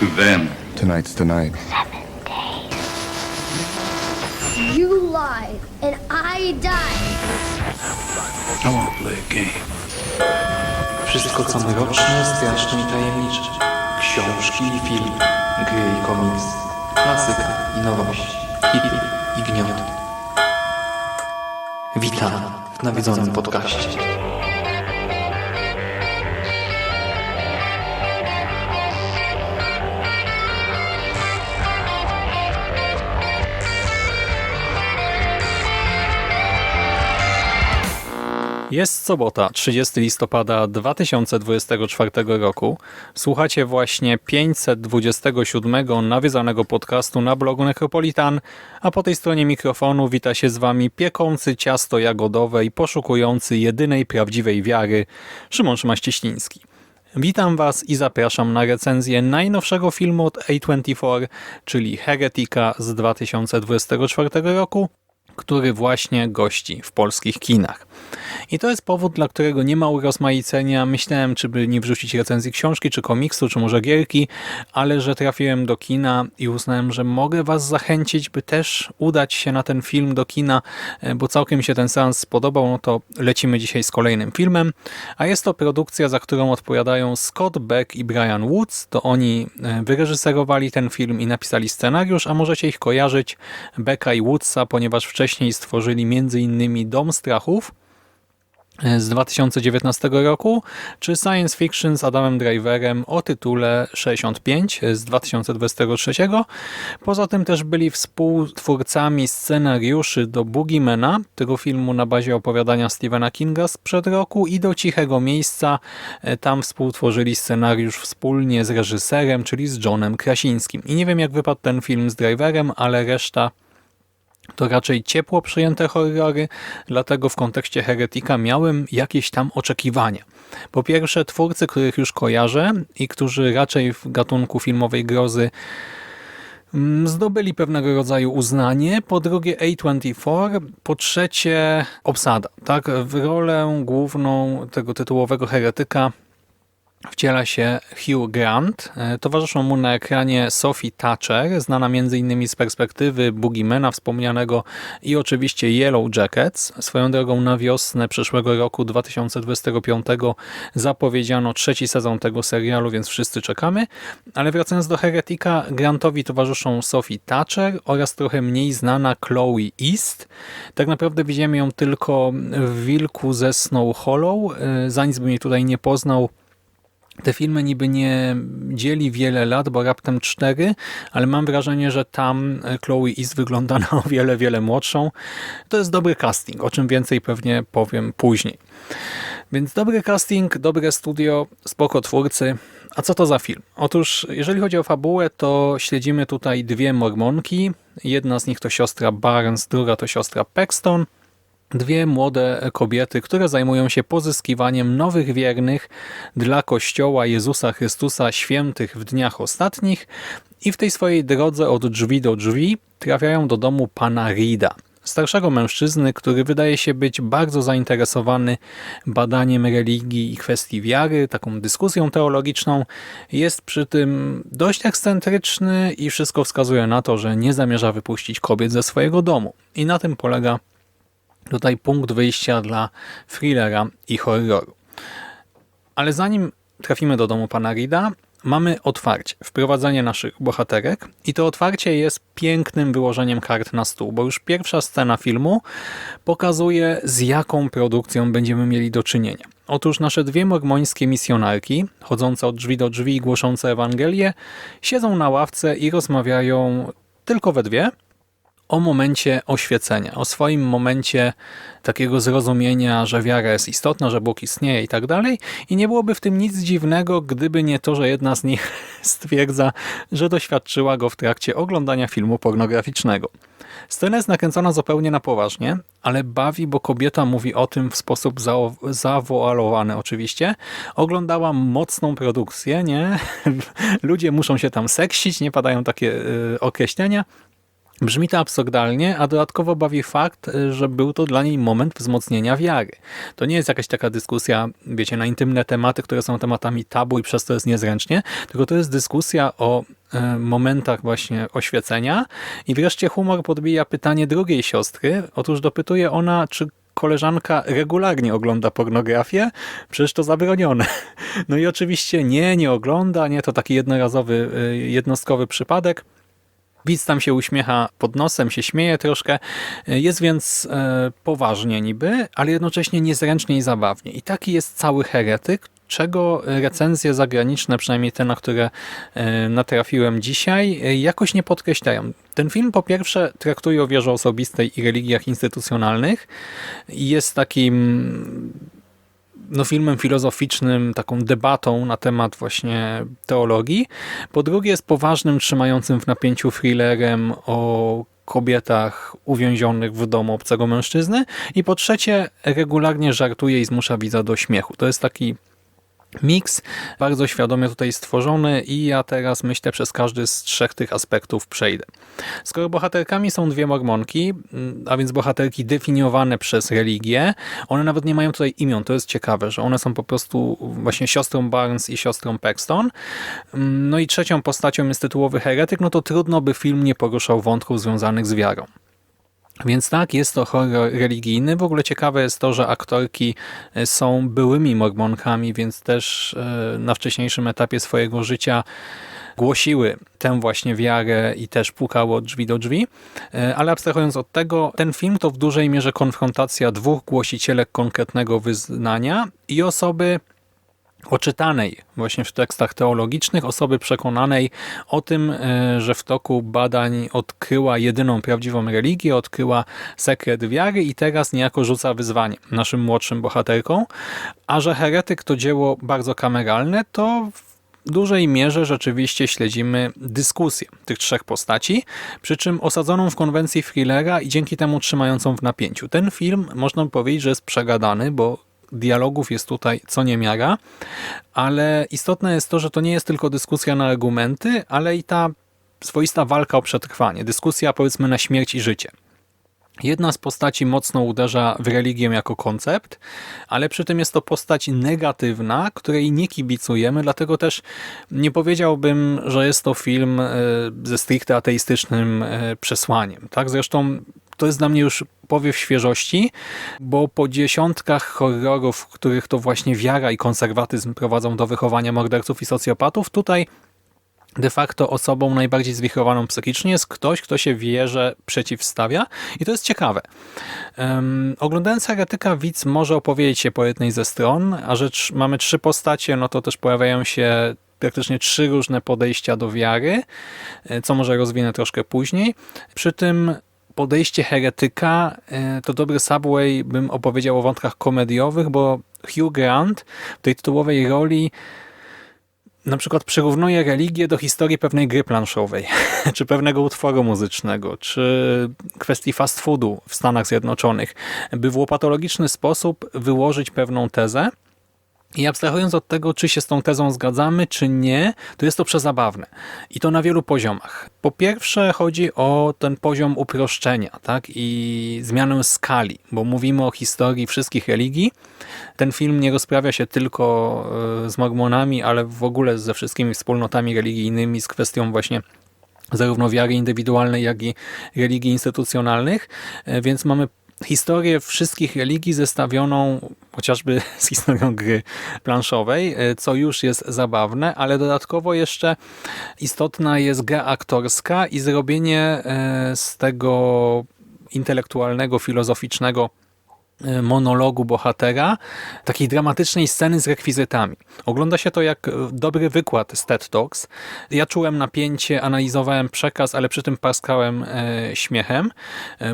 Tonight's the night. You lied, and I died. I want to play a game. Wszystko co mroczne, straszne i tajemnicze. Książki i filmy, gry i komiks, klasyka i nowość, hity i gnioty. Witam w nawiedzonym podcaście. Jest sobota, 30 listopada 2024 roku. Słuchacie właśnie 527 nawiedzanego podcastu na blogu Necropolitan, a po tej stronie mikrofonu wita się z wami piekący ciasto jagodowe i poszukujący jedynej prawdziwej wiary Szymon Szymaścieśliński. Witam Was i zapraszam na recenzję najnowszego filmu od A24, czyli Heretika z 2024 roku, który właśnie gości w polskich kinach. I to jest powód, dla którego nie ma urozmaicenia. Myślałem, czy by nie wrzucić recenzji książki, czy komiksu, czy może gierki, ale że trafiłem do kina i uznałem, że mogę Was zachęcić, by też udać się na ten film do kina, e, bo całkiem mi się ten seans spodobał, no to lecimy dzisiaj z kolejnym filmem. A jest to produkcja, za którą odpowiadają Scott Beck i Brian Woods. To oni e, wyreżyserowali ten film i napisali scenariusz, a możecie ich kojarzyć, Becka i Woodsa, ponieważ wcześniej stworzyli m.in. Dom Strachów, z 2019 roku, czy science fiction z Adamem Driverem o tytule 65 z 2023. Poza tym też byli współtwórcami scenariuszy do Boogiemana, tego filmu na bazie opowiadania Stephena Kinga sprzed roku i do Cichego Miejsca. Tam współtworzyli scenariusz wspólnie z reżyserem, czyli z Johnem Krasińskim. I nie wiem jak wypadł ten film z Driverem, ale reszta to raczej ciepło przyjęte horrory, dlatego w kontekście Heretika miałem jakieś tam oczekiwania. Po pierwsze, twórcy, których już kojarzę i którzy raczej w gatunku filmowej grozy mm, zdobyli pewnego rodzaju uznanie, po drugie A24, po trzecie obsada. Tak, w rolę główną tego tytułowego heretyka wciela się Hugh Grant. E, Towarzyszą mu na ekranie Sophie Thatcher, znana m.in. z perspektywy Boogiemana wspomnianego i oczywiście Yellow Jackets. Swoją drogą na wiosnę przyszłego roku 2025 zapowiedziano trzeci sezon tego serialu, więc wszyscy czekamy. Ale wracając do Heretika, Grantowi towarzyszą Sophie Thatcher oraz trochę mniej znana Chloe East. Tak naprawdę widziałem ją tylko w Wilku ze Snow Hollow. E, Za nic bym jej tutaj nie poznał, te filmy niby nie dzieli wiele lat, bo raptem cztery, ale mam wrażenie, że tam Chloe East wygląda na o wiele, wiele młodszą. To jest dobry casting, o czym więcej pewnie powiem później. Więc dobry casting, dobre studio, spoko twórcy. A co to za film? Otóż, jeżeli chodzi o fabułę, to śledzimy tutaj dwie mormonki. Jedna z nich to siostra Barnes, druga to siostra Paxton. Dwie młode kobiety, które zajmują się pozyskiwaniem nowych wiernych dla Kościoła Jezusa Chrystusa świętych w dniach ostatnich i w tej swojej drodze od drzwi do drzwi trafiają do domu pana Rida, starszego mężczyzny, który wydaje się być bardzo zainteresowany badaniem religii i kwestii wiary, taką dyskusją teologiczną. Jest przy tym dość ekscentryczny i wszystko wskazuje na to, że nie zamierza wypuścić kobiet ze swojego domu. I na tym polega tutaj punkt wyjścia dla thrillera i horroru. Ale zanim trafimy do domu pana Rida, mamy otwarcie, wprowadzenie naszych bohaterek i to otwarcie jest pięknym wyłożeniem kart na stół, bo już pierwsza scena filmu pokazuje z jaką produkcją będziemy mieli do czynienia. Otóż nasze dwie mormońskie misjonarki, chodzące od drzwi do drzwi i głoszące Ewangelię, siedzą na ławce i rozmawiają tylko we dwie, o momencie oświecenia, o swoim momencie takiego zrozumienia, że wiara jest istotna, że Bóg istnieje i tak dalej. I nie byłoby w tym nic dziwnego, gdyby nie to, że jedna z nich stwierdza, że doświadczyła go w trakcie oglądania filmu pornograficznego. Scena jest nakręcona zupełnie na poważnie, ale bawi, bo kobieta mówi o tym w sposób za zawoalowany oczywiście. Oglądałam mocną produkcję, nie? Ludzie muszą się tam seksić, nie padają takie y, określenia, Brzmi to absurdalnie, a dodatkowo bawi fakt, że był to dla niej moment wzmocnienia wiary. To nie jest jakaś taka dyskusja, wiecie, na intymne tematy, które są tematami tabu i przez to jest niezręcznie, tylko to jest dyskusja o y, momentach właśnie oświecenia i wreszcie humor podbija pytanie drugiej siostry. Otóż dopytuje ona, czy koleżanka regularnie ogląda pornografię, przecież to zabronione. No i oczywiście nie, nie ogląda, nie, to taki jednorazowy, y, jednostkowy przypadek. Widz tam się uśmiecha pod nosem, się śmieje troszkę. Jest więc e, poważnie niby, ale jednocześnie niezręcznie i zabawnie. I taki jest cały heretyk, czego recenzje zagraniczne, przynajmniej te, na które e, natrafiłem dzisiaj, e, jakoś nie podkreślają. Ten film po pierwsze traktuje o wierze osobistej i religiach instytucjonalnych i jest takim no, filmem filozoficznym, taką debatą na temat właśnie teologii. Po drugie jest poważnym, trzymającym w napięciu thrillerem o kobietach uwięzionych w domu obcego mężczyzny. I po trzecie regularnie żartuje i zmusza widza do śmiechu. To jest taki Miks bardzo świadomie tutaj stworzony i ja teraz myślę przez każdy z trzech tych aspektów przejdę. Skoro bohaterkami są dwie mormonki, a więc bohaterki definiowane przez religię, one nawet nie mają tutaj imion, to jest ciekawe, że one są po prostu właśnie siostrą Barnes i siostrą Paxton. No i trzecią postacią jest tytułowy heretyk, no to trudno by film nie poruszał wątków związanych z wiarą. Więc tak, jest to horror religijny. W ogóle ciekawe jest to, że aktorki e, są byłymi mormonkami, więc też e, na wcześniejszym etapie swojego życia głosiły tę właśnie wiarę i też pukało od drzwi do drzwi. E, ale abstrahując od tego, ten film to w dużej mierze konfrontacja dwóch głosicielek konkretnego wyznania i osoby oczytanej właśnie w tekstach teologicznych, osoby przekonanej o tym, e, że w toku badań odkryła jedyną prawdziwą religię, odkryła sekret wiary i teraz niejako rzuca wyzwanie naszym młodszym bohaterkom, a że heretyk to dzieło bardzo kameralne, to w dużej mierze rzeczywiście śledzimy dyskusję tych trzech postaci, przy czym osadzoną w konwencji thrillera i dzięki temu trzymającą w napięciu. Ten film można powiedzieć, że jest przegadany, bo dialogów jest tutaj co niemiara, ale istotne jest to, że to nie jest tylko dyskusja na argumenty, ale i ta swoista walka o przetrwanie, dyskusja powiedzmy na śmierć i życie. Jedna z postaci mocno uderza w religię jako koncept, ale przy tym jest to postać negatywna, której nie kibicujemy, dlatego też nie powiedziałbym, że jest to film e, ze stricte ateistycznym e, przesłaniem. Tak? Zresztą to jest dla mnie już powiew świeżości, bo po dziesiątkach horrorów, w których to właśnie wiara i konserwatyzm prowadzą do wychowania morderców i socjopatów, tutaj de facto osobą najbardziej zwichrowaną psychicznie jest ktoś, kto się wierze przeciwstawia i to jest ciekawe. Um, oglądając Heretyka widz może opowiedzieć się po jednej ze stron, a rzecz mamy trzy postacie, no to też pojawiają się praktycznie trzy różne podejścia do wiary, e, co może rozwinę troszkę później. Przy tym podejście heretyka e, to dobry Subway bym opowiedział o wątkach komediowych, bo Hugh Grant w tej tytułowej roli na przykład przyrównuje religię do historii pewnej gry planszowej, czy pewnego utworu muzycznego, czy kwestii fast foodu w Stanach Zjednoczonych, by w łopatologiczny sposób wyłożyć pewną tezę, i abstrahując od tego, czy się z tą tezą zgadzamy, czy nie, to jest to przezabawne. I to na wielu poziomach. Po pierwsze chodzi o ten poziom uproszczenia tak? i zmianę skali, bo mówimy o historii wszystkich religii. Ten film nie rozprawia się tylko e, z mormonami, ale w ogóle ze wszystkimi wspólnotami religijnymi, z kwestią właśnie zarówno wiary indywidualnej, jak i religii instytucjonalnych, e, więc mamy historię wszystkich religii zestawioną chociażby z historią gry planszowej, e, co już jest zabawne, ale dodatkowo jeszcze istotna jest gra aktorska i zrobienie e, z tego intelektualnego, filozoficznego monologu bohatera, takiej dramatycznej sceny z rekwizytami. Ogląda się to jak e, dobry wykład z TED Talks. Ja czułem napięcie, analizowałem przekaz, ale przy tym paskałem e, śmiechem,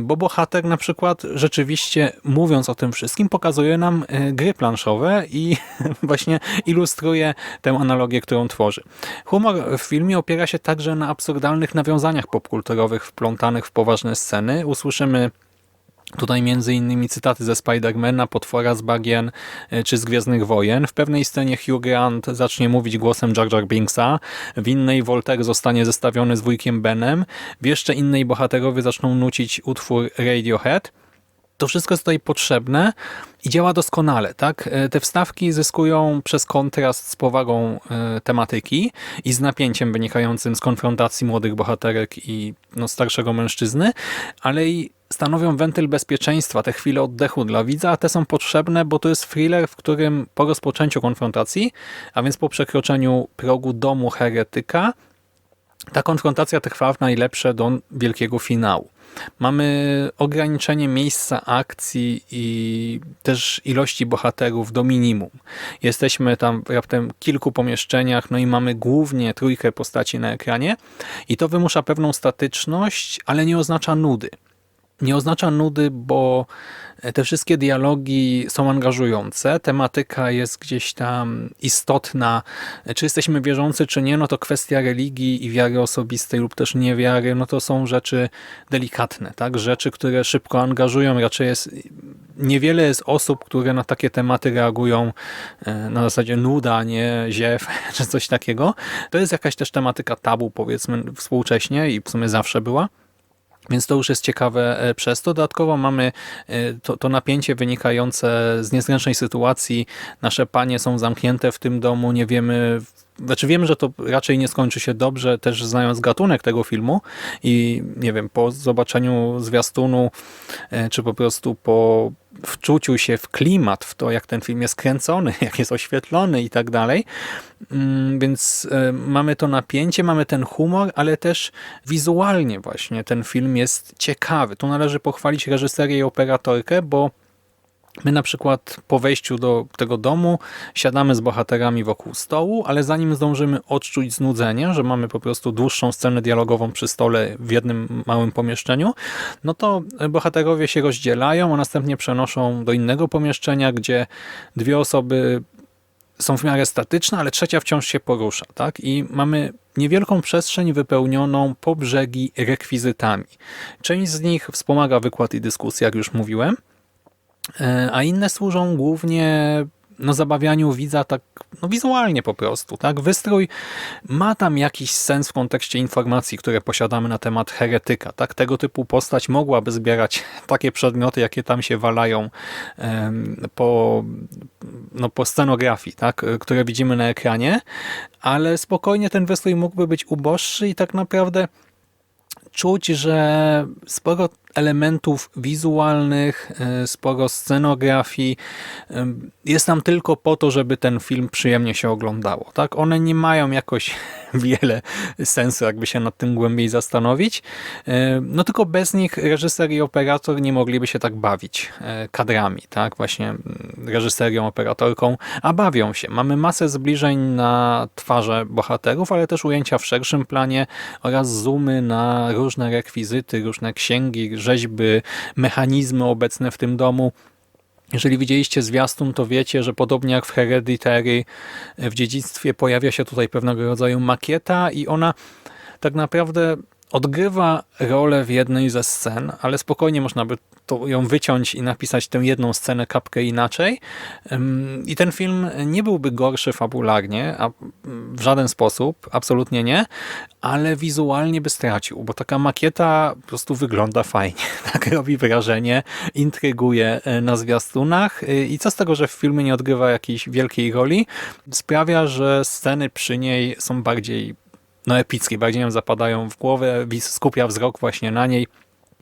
bo bohater na przykład rzeczywiście mówiąc o tym wszystkim pokazuje nam gry planszowe i właśnie ilustruje tę analogię, którą tworzy. Humor w filmie opiera się także na absurdalnych nawiązaniach popkulturowych wplątanych w poważne sceny. Usłyszymy Tutaj między innymi cytaty ze Spidermana, Potwora z Bagien e, czy z Gwiezdnych Wojen. W pewnej scenie Hugh Grant zacznie mówić głosem Jar Jar Binksa, w innej Voltaire zostanie zestawiony z wujkiem Benem, w jeszcze innej bohaterowie zaczną nucić utwór Radiohead. To wszystko jest tutaj potrzebne i działa doskonale. tak? E, Te wstawki zyskują przez kontrast z powagą e, tematyki i z napięciem wynikającym z konfrontacji młodych bohaterek i no, starszego mężczyzny, ale i stanowią wentyl bezpieczeństwa, te chwile oddechu dla widza, a te są potrzebne, bo to jest thriller, w którym po rozpoczęciu konfrontacji, a więc po przekroczeniu progu domu heretyka, ta konfrontacja trwa w najlepsze do wielkiego finału. Mamy ograniczenie miejsca akcji i też ilości bohaterów do minimum. Jesteśmy tam raptem w kilku pomieszczeniach, no i mamy głównie trójkę postaci na ekranie i to wymusza pewną statyczność, ale nie oznacza nudy. Nie oznacza nudy, bo te wszystkie dialogi są angażujące, tematyka jest gdzieś tam istotna. Czy jesteśmy wierzący, czy nie, no to kwestia religii i wiary osobistej lub też niewiary, no to są rzeczy delikatne, tak? Rzeczy, które szybko angażują. Raczej jest niewiele jest osób, które na takie tematy reagują e, na zasadzie nuda, nie ziew, czy coś takiego. To jest jakaś też tematyka tabu, powiedzmy, współcześnie i w sumie zawsze była. Więc to już jest ciekawe e, przez to. Dodatkowo mamy e, to, to, napięcie wynikające z niezręcznej sytuacji. Nasze panie są zamknięte w tym domu, nie wiemy, znaczy wiemy, że to raczej nie skończy się dobrze, też znając gatunek tego filmu i nie wiem, po zobaczeniu zwiastunu, e, czy po prostu po wczuciu się w klimat, w to jak ten film jest kręcony, jak jest oświetlony i tak dalej. Mm, więc e, mamy to napięcie, mamy ten humor, ale też wizualnie właśnie ten film jest ciekawy. Tu należy pochwalić reżyserię i operatorkę, bo My na przykład po wejściu do tego domu siadamy z bohaterami wokół stołu, ale zanim zdążymy odczuć znudzenie, że mamy po prostu dłuższą scenę dialogową przy stole w jednym małym pomieszczeniu, no to bohaterowie się rozdzielają, a następnie przenoszą do innego pomieszczenia, gdzie dwie osoby są w miarę statyczne, ale trzecia wciąż się porusza. tak? I mamy niewielką przestrzeń wypełnioną po brzegi rekwizytami. Część z nich wspomaga wykład i dyskusję, jak już mówiłem, a inne służą głównie no, zabawianiu widza tak no, wizualnie po prostu. tak Wystrój ma tam jakiś sens w kontekście informacji, które posiadamy na temat heretyka. tak Tego typu postać mogłaby zbierać takie przedmioty, jakie tam się walają po, no, po scenografii, tak które widzimy na ekranie, ale spokojnie ten wystrój mógłby być uboższy i tak naprawdę czuć, że sporo elementów wizualnych, e, sporo scenografii e, jest tam tylko po to, żeby ten film przyjemnie się oglądało. Tak? One nie mają jakoś wiele sensu, jakby się nad tym głębiej zastanowić. E, no tylko bez nich reżyser i operator nie mogliby się tak bawić kadrami, tak? Właśnie mm, reżyserią, operatorką, a bawią się. Mamy masę zbliżeń na twarze bohaterów, ale też ujęcia w szerszym planie oraz zoomy na różne rekwizyty, różne księgi, rzeźby, mechanizmy obecne w tym domu. Jeżeli widzieliście zwiastun, to wiecie, że podobnie jak w Hereditary w dziedzictwie pojawia się tutaj pewnego rodzaju makieta i ona tak naprawdę odgrywa rolę w jednej ze scen, ale spokojnie można by to ją wyciąć i napisać tę jedną scenę kapkę inaczej. I ten film nie byłby gorszy fabularnie, a w żaden sposób, absolutnie nie, ale wizualnie by stracił, bo taka makieta po prostu wygląda fajnie. Tak robi wrażenie, intryguje e, na zwiastunach e, i co z tego, że w filmie nie odgrywa jakiejś wielkiej roli, sprawia, że sceny przy niej są bardziej no epickie, bardziej nam zapadają w głowę, skupia wzrok właśnie na niej.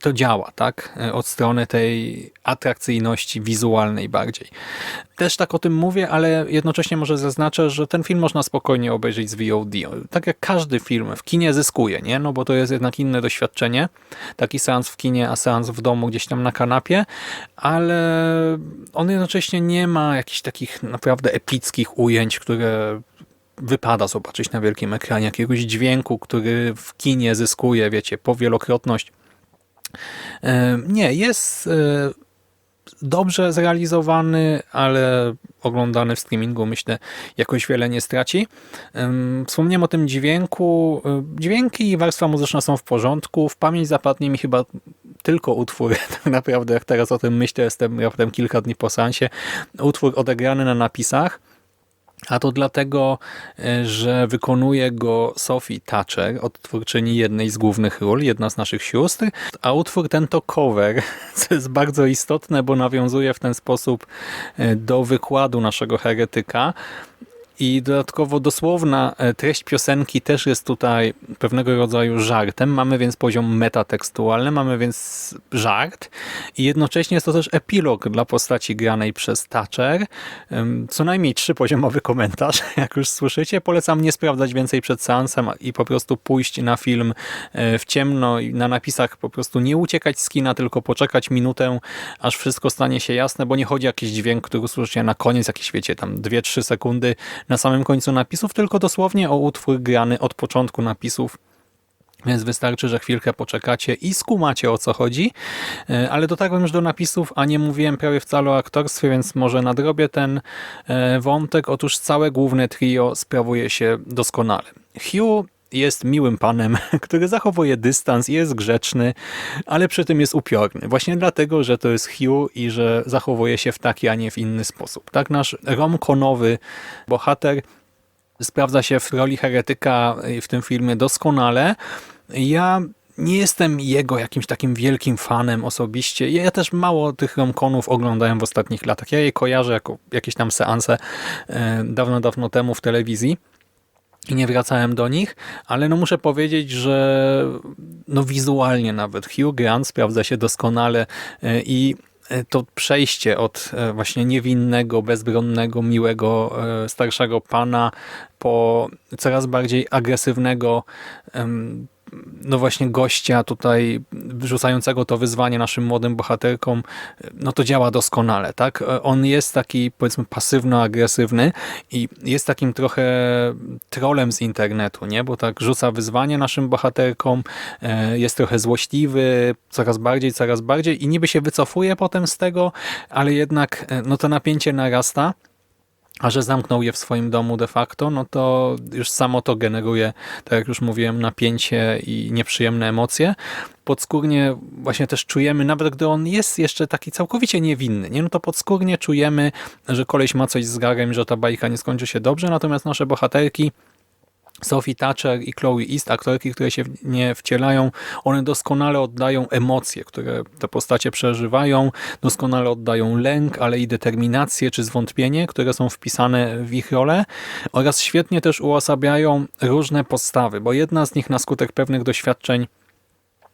To działa, tak? E, od strony tej atrakcyjności wizualnej bardziej. Też tak o tym mówię, ale jednocześnie może zaznaczę, że ten film można spokojnie obejrzeć z VOD. Tak jak każdy film w kinie zyskuje, nie? No bo to jest jednak inne doświadczenie. Taki seans w kinie, a seans w domu gdzieś tam na kanapie, ale on jednocześnie nie ma jakichś takich naprawdę epickich ujęć, które wypada zobaczyć na wielkim ekranie, jakiegoś dźwięku, który w kinie zyskuje, wiecie, powielokrotność. E, nie, jest e, dobrze zrealizowany, ale oglądany w streamingu myślę jakoś wiele nie straci. Wspomniałem o tym dźwięku. E, dźwięki i warstwa muzyczna są w porządku. W pamięć zapadnie mi chyba tylko utwór, tak naprawdę jak teraz o tym myślę, jestem raptem kilka dni po seansie, utwór odegrany na napisach, a to dlatego, e, że wykonuje go Sophie Thatcher, odtwórczyni jednej z głównych ról, jedna z naszych sióstr, a utwór ten to cover, co jest bardzo istotne, bo nawiązuje w ten sposób e, do wykładu naszego heretyka, i dodatkowo dosłowna e, treść piosenki też jest tutaj pewnego rodzaju żartem. Mamy więc poziom metatekstualny, mamy więc żart i jednocześnie jest to też epilog dla postaci granej przez Thatcher. Co najmniej trzypoziomowy komentarz, jak już słyszycie. Polecam nie sprawdzać więcej przed seansem i po prostu pójść na film e, w ciemno i na napisach po prostu nie uciekać z kina, tylko poczekać minutę, aż wszystko stanie się jasne, bo nie chodzi o jakiś dźwięk, który usłyszycie na koniec, jakieś wiecie, tam 2-3 sekundy na samym końcu napisów, tylko dosłownie o utwór grany od początku napisów. Więc wystarczy, że chwilkę poczekacie i skumacie o co chodzi. E, Ale dotarłem już do napisów, a nie mówiłem prawie wcale o aktorstwie, więc może nadrobię ten e, wątek. Otóż całe główne trio sprawuje się doskonale. Hugh jest miłym panem, który zachowuje dystans jest grzeczny, ale przy tym jest upiorny. Właśnie dlatego, że to jest Hugh i że zachowuje się w taki, a nie w inny sposób. Tak nasz romkonowy bohater sprawdza się w roli heretyka w tym filmie doskonale. Ja nie jestem jego jakimś takim wielkim fanem osobiście. Ja też mało tych romkonów oglądałem w ostatnich latach. Ja je kojarzę jako jakieś tam seanse e, dawno, dawno temu w telewizji i nie wracałem do nich, ale no muszę powiedzieć, że no wizualnie nawet Hugh Grant sprawdza się doskonale e, i e, to przejście od e, właśnie niewinnego, bezbronnego, miłego, starszego pana po coraz bardziej agresywnego no właśnie gościa tutaj wrzucającego to wyzwanie naszym młodym bohaterkom, no to działa doskonale, tak? On jest taki powiedzmy pasywno-agresywny i jest takim trochę trolem z internetu, nie? Bo tak rzuca wyzwanie naszym bohaterkom, e, jest trochę złośliwy, coraz bardziej, coraz bardziej i niby się wycofuje potem z tego, ale jednak e, no to napięcie narasta. A że zamknął je w swoim domu de facto, no to już samo to generuje, tak jak już mówiłem, napięcie i nieprzyjemne emocje. Podskórnie właśnie też czujemy, nawet gdy on jest jeszcze taki całkowicie niewinny, nie? no to podskórnie czujemy, że koleś ma coś z garem że ta bajka nie skończy się dobrze, natomiast nasze bohaterki Sophie Thatcher i Chloe East, aktorki, które się nie wcielają, one doskonale oddają emocje, które te postacie przeżywają, doskonale oddają lęk, ale i determinację czy zwątpienie, które są wpisane w ich rolę. Oraz świetnie też uosabiają różne postawy, bo jedna z nich na skutek pewnych doświadczeń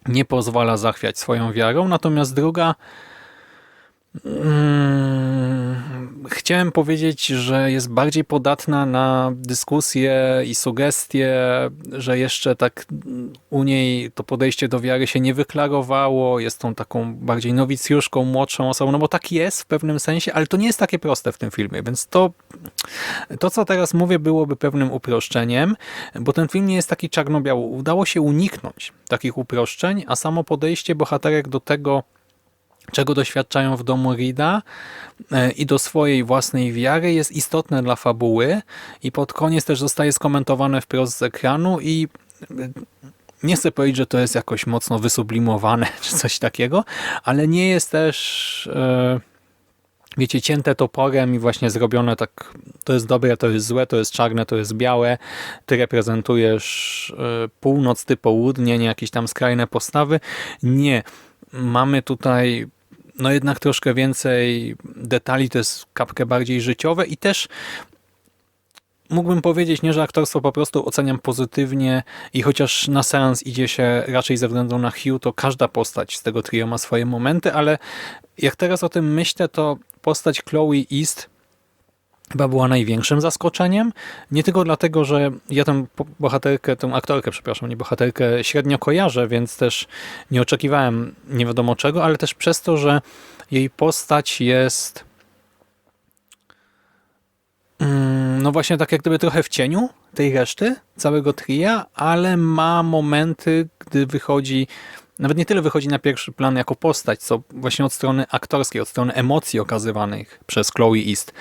nie pozwala zachwiać swoją wiarą, natomiast druga Chciałem powiedzieć, że jest bardziej podatna na dyskusje i sugestie, że jeszcze tak u niej to podejście do wiary się nie wyklarowało, jest tą taką bardziej nowicjuszką, młodszą osobą, no bo tak jest w pewnym sensie, ale to nie jest takie proste w tym filmie, więc to, to co teraz mówię byłoby pewnym uproszczeniem, bo ten film nie jest taki czarno-biały. Udało się uniknąć takich uproszczeń, a samo podejście bohaterek do tego, czego doświadczają w domu Rida e, i do swojej własnej wiary jest istotne dla fabuły i pod koniec też zostaje skomentowane wprost z ekranu i e, nie chcę powiedzieć, że to jest jakoś mocno wysublimowane czy coś takiego, ale nie jest też e, wiecie, cięte toporem i właśnie zrobione tak, to jest dobre, to jest złe, to jest czarne, to jest białe, ty reprezentujesz północ, ty południe, nie jakieś tam skrajne postawy. Nie. Mamy tutaj no jednak troszkę więcej detali, to jest kapkę bardziej życiowe i też mógłbym powiedzieć, nie, że aktorstwo po prostu oceniam pozytywnie i chociaż na seans idzie się raczej ze względu na Hugh, to każda postać z tego trio ma swoje momenty, ale jak teraz o tym myślę, to postać Chloe East chyba była największym zaskoczeniem. Nie tylko dlatego, że ja tę bohaterkę, tę aktorkę, przepraszam, nie bohaterkę, średnio kojarzę, więc też nie oczekiwałem nie wiadomo czego, ale też przez to, że jej postać jest mm, no właśnie tak jak gdyby trochę w cieniu tej reszty, całego tria, ale ma momenty, gdy wychodzi nawet nie tyle wychodzi na pierwszy plan jako postać, co właśnie od strony aktorskiej, od strony emocji okazywanych przez Chloe East.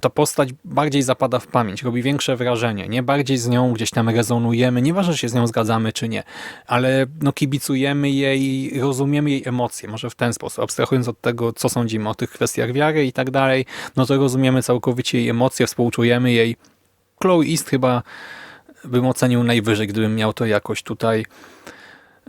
Ta postać bardziej zapada w pamięć, robi większe wrażenie, nie bardziej z nią gdzieś tam rezonujemy, nieważne, czy się z nią zgadzamy, czy nie, ale no kibicujemy jej, rozumiemy jej emocje, może w ten sposób, abstrahując od tego, co sądzimy o tych kwestiach wiary i tak dalej, no to rozumiemy całkowicie jej emocje, współczujemy jej. Chloe East chyba bym ocenił najwyżej, gdybym miał to jakoś tutaj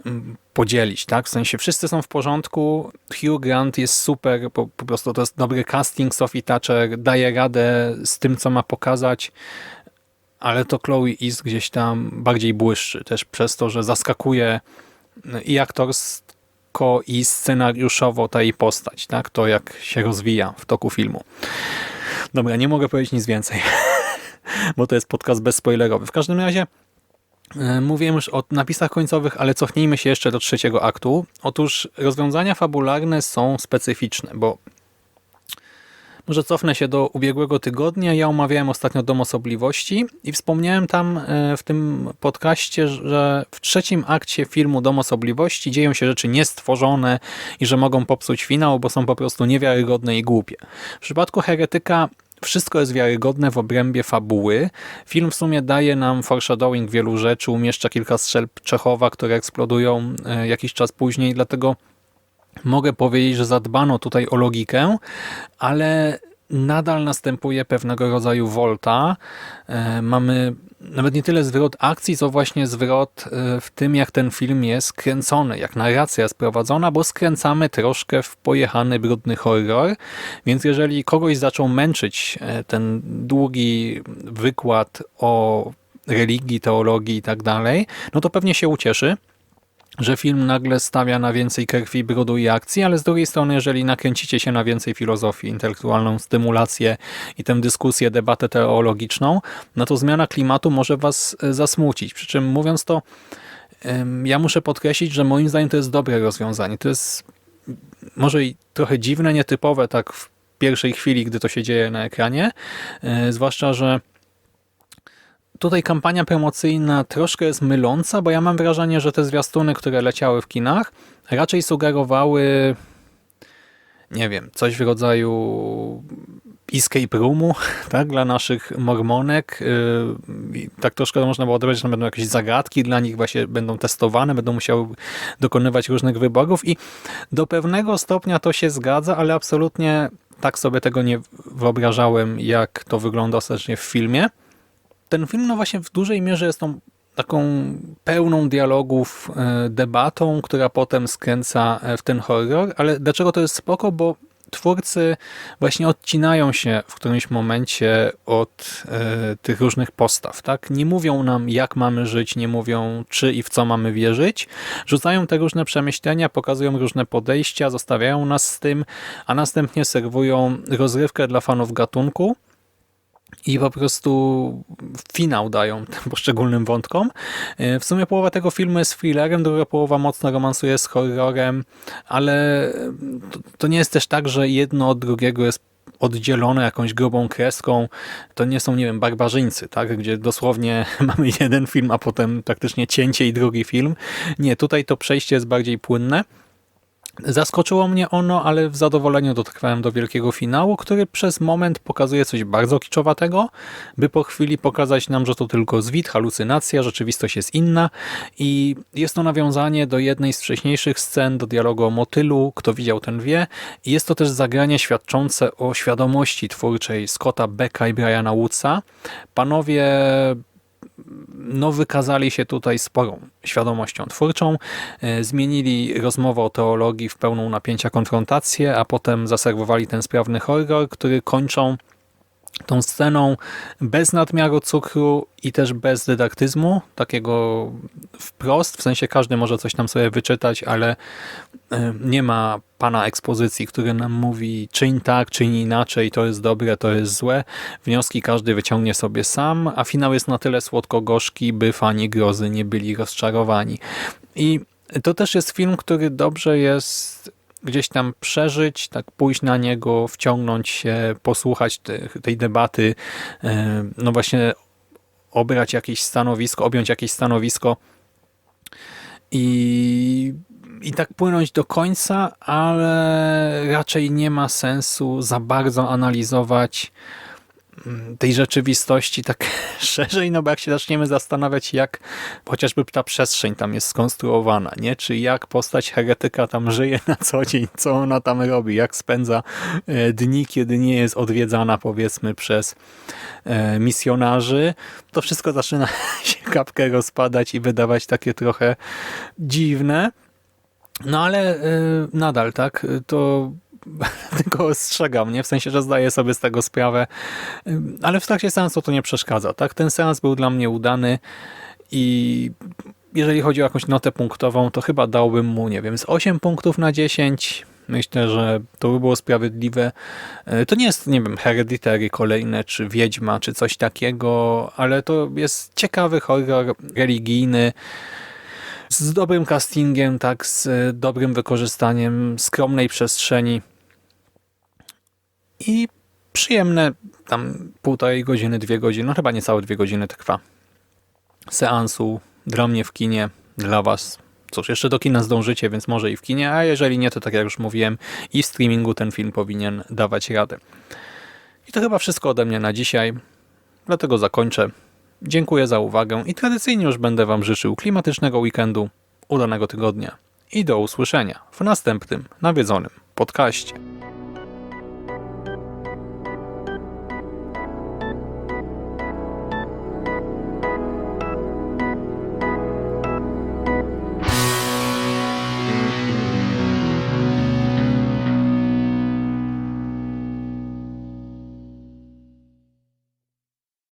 mm, podzielić, tak? W sensie wszyscy są w porządku, Hugh Grant jest super, po, po prostu to jest dobry casting, Sophie Thatcher daje radę z tym, co ma pokazać, ale to Chloe East gdzieś tam bardziej błyszczy, też przez to, że zaskakuje i aktorsko, i scenariuszowo ta jej postać, tak? To jak się rozwija w toku filmu. Dobra, nie mogę powiedzieć nic więcej, bo to jest podcast bezspoilerowy. W każdym razie Mówiłem już o napisach końcowych, ale cofnijmy się jeszcze do trzeciego aktu. Otóż rozwiązania fabularne są specyficzne, bo może cofnę się do ubiegłego tygodnia. Ja omawiałem ostatnio Dom Osobliwości i wspomniałem tam e, w tym podcaście, że w trzecim akcie filmu Dom Osobliwości dzieją się rzeczy niestworzone i że mogą popsuć finał, bo są po prostu niewiarygodne i głupie. W przypadku Heretyka wszystko jest wiarygodne w obrębie fabuły. Film w sumie daje nam foreshadowing wielu rzeczy, umieszcza kilka strzelb Czechowa, które eksplodują e, jakiś czas później, dlatego mogę powiedzieć, że zadbano tutaj o logikę, ale nadal następuje pewnego rodzaju volta. E, Mamy nawet nie tyle zwrot akcji, co właśnie zwrot e, w tym, jak ten film jest kręcony, jak narracja jest prowadzona, bo skręcamy troszkę w pojechany, brudny horror. Więc jeżeli kogoś zaczął męczyć e, ten długi wykład o religii, teologii i tak dalej, no to pewnie się ucieszy, że film nagle stawia na więcej krwi, brudu i akcji, ale z drugiej strony, jeżeli nakręcicie się na więcej filozofii, intelektualną stymulację i tę dyskusję, debatę teologiczną, no to zmiana klimatu może was e, zasmucić. Przy czym mówiąc to, ja muszę podkreślić, że moim zdaniem to jest dobre rozwiązanie. To jest może i trochę dziwne, nietypowe tak w pierwszej chwili, gdy to się dzieje na ekranie, e, zwłaszcza, że tutaj kampania promocyjna troszkę jest myląca, bo ja mam wrażenie, że te zwiastuny, które leciały w kinach, raczej sugerowały nie wiem, coś w rodzaju escape roomu, tak, dla naszych mormonek. Yy, Tak troszkę można było odebrać, że tam będą jakieś zagadki dla nich właśnie będą testowane, będą musiały dokonywać różnych wyborów i do pewnego stopnia to się zgadza, ale absolutnie tak sobie tego nie wyobrażałem, jak to wygląda ostatecznie w filmie ten film no właśnie w dużej mierze jest tą taką pełną dialogów e, debatą, która potem skręca e, w ten horror, ale dlaczego to jest spoko? Bo twórcy właśnie odcinają się w którymś momencie od e, tych różnych postaw. Tak? Nie mówią nam, jak mamy żyć, nie mówią, czy i w co mamy wierzyć. Rzucają te różne przemyślenia, pokazują różne podejścia, zostawiają nas z tym, a następnie serwują rozrywkę dla fanów gatunku, i po prostu finał dają tym poszczególnym wątkom. E, W sumie połowa tego filmu jest thrillerem, druga połowa mocno romansuje z horrorem, ale to, to nie jest też tak, że jedno od drugiego jest oddzielone jakąś grubą kreską. To nie są, nie wiem, barbarzyńcy, tak? gdzie dosłownie mamy jeden film, a potem praktycznie cięcie i drugi film. Nie, tutaj to przejście jest bardziej płynne. Zaskoczyło mnie ono, ale w zadowoleniu dotrwałem do wielkiego finału, który przez moment pokazuje coś bardzo kiczowatego, by po chwili pokazać nam, że to tylko zwit, halucynacja, rzeczywistość jest inna i jest to nawiązanie do jednej z wcześniejszych scen, do dialogu o motylu, kto widział ten wie i jest to też zagranie świadczące o świadomości twórczej Scotta Becka i Briana Woodsa. Panowie no, wykazali się tutaj sporą świadomością twórczą. E, Zmienili rozmowę o teologii w pełną napięcia konfrontację, a potem zaserwowali ten sprawny horror, który kończą tą sceną bez nadmiaru cukru i też bez dydaktyzmu, takiego wprost, w sensie każdy może coś tam sobie wyczytać, ale e, nie ma pana ekspozycji, który nam mówi czyń tak, czyń inaczej, to jest dobre, to jest złe. Wnioski każdy wyciągnie sobie sam, a finał jest na tyle słodko-gorzki, by fani grozy nie byli rozczarowani. I to też jest film, który dobrze jest gdzieś tam przeżyć, tak pójść na niego, wciągnąć się, posłuchać te, tej debaty, e, no właśnie obrać jakieś stanowisko, objąć jakieś stanowisko i i tak płynąć do końca, ale raczej nie ma sensu za bardzo analizować tej rzeczywistości tak szerzej, no bo jak się zaczniemy zastanawiać, jak chociażby ta przestrzeń tam jest skonstruowana, nie? Czy jak postać heretyka tam żyje na co dzień, co ona tam robi, jak spędza e, dni, kiedy nie jest odwiedzana powiedzmy przez e, misjonarzy, to wszystko zaczyna się kapkę rozpadać i wydawać takie trochę dziwne. No ale y, nadal, tak, to tylko ostrzegam, nie? W sensie, że zdaję sobie z tego sprawę, ale w trakcie seansu to nie przeszkadza, tak? Ten seans był dla mnie udany i jeżeli chodzi o jakąś notę punktową, to chyba dałbym mu, nie wiem, z 8 punktów na 10. Myślę, że to by było sprawiedliwe. Y, To nie jest, nie wiem, Hereditary kolejne, czy Wiedźma, czy coś takiego, ale to jest ciekawy horror religijny, z dobrym castingiem, tak, z e, dobrym wykorzystaniem skromnej przestrzeni i przyjemne tam półtorej godziny, dwie godziny, no chyba niecałe dwie godziny trwa seansu dla mnie w kinie, dla was. Cóż, jeszcze do kina zdążycie, więc może i w kinie, a jeżeli nie, to tak jak już mówiłem, i w streamingu ten film powinien dawać radę. I to chyba wszystko ode mnie na dzisiaj, dlatego zakończę. Dziękuję za uwagę i tradycyjnie już będę Wam życzył klimatycznego weekendu, udanego tygodnia i do usłyszenia w następnym nawiedzonym podcaście.